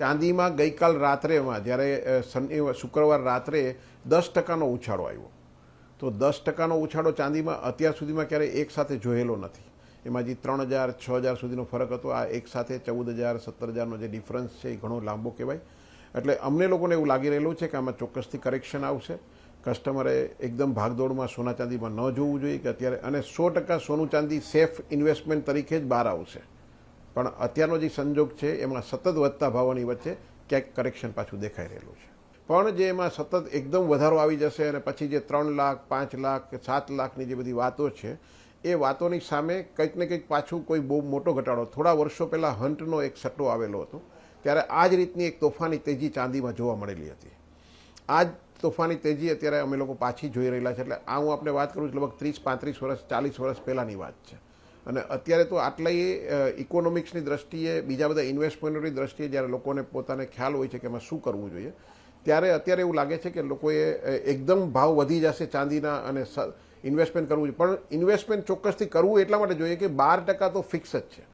ચાંદીમાં ગઈકાલ રાત્રેમાં જ્યારે શનિ, શુક્રવાર રાત્રે દસ ટકાનો ઉછાળો આવ્યો. તો દસ ટકાનો ઉછાળો ચાંદીમાં અત્યાર સુધીમાં ક્યારેય એક સાથે જોયેલો નથી. એમાં જે ત્રણ હજાર, છ હજાર સુધીનો ફરક હતો, આ એક સાથે ચૌદ હજાર, સત્તર હજારનો જે ડિફરન્સ છે એ ઘણો લાંબો કહેવાય. એટલે અમને લોકોને એવું લાગી રહેલું છે કે આમાં ચોક્કસથી કરેક્શન આવશે. કસ્ટમરે એકદમ ભાગદોડમાં સોના ચાંદીમાં ન જોવું જોઈએ કે અત્યારે, અને સો ટકા સોનું ચાંદી સેફ ઇન્વેસ્ટમેન્ટ તરીકે જ બહાર આવશે. પણ અત્યારનો જે સંજોગ છે, એમાં સતત વધતા ભાવોની વચ્ચે ક્યાંક કરેક્શન પાછું દેખાઈ રહેલું છે. પણ જે એમાં સતત એકદમ વધારો આવી જશે અને પછી જે ત્રણ લાખ, પાંચ લાખ કે સાત લાખની જે બધી વાતો છે, એ વાતોની સામે કંઈક ને કંઈક પાછું કોઈ બહુ મોટો ઘટાડો. થોડા વર્ષો પહેલાં હંટનો એક સટ્ટો આવેલો હતો, ત્યારે આ જ રીતની એક તોફાની તેજી ચાંદીમાં જોવા મળેલી હતી. આ જ તોફાની તેજી અત્યારે અમે લોકો પાછી જોઈ રહેલા છે, એટલે આ હું આપણે વાત કરું છું, લગભગ ત્રીસ, પાંત્રીસ વર્ષ, ચાલીસ વર્ષ પહેલાંની વાત છે. અને અત્યારે તો આટલાય ઇકોનોમિક્સની દ્રષ્ટિએ, બીજા બધા ઇન્વેસ્ટમેન્ટની દ્રષ્ટિએ જ્યારે લોકોને પોતાને ખ્યાલ હોય છે કે એમાં શું કરવું જોઈએ, ત્યારે અત્યારે એવું લાગે છે કે લોકોએ એકદમ ભાવ વધી જશે ચાંદીના અને ઇન્વેસ્ટમેન્ટ કરવું જોઈએ. પણ ઇન્વેસ્ટમેન્ટ ચોક્કસથી કરવું એટલા માટે જોઈએ કે બાર ટકા તો ફિક્સ જ છે.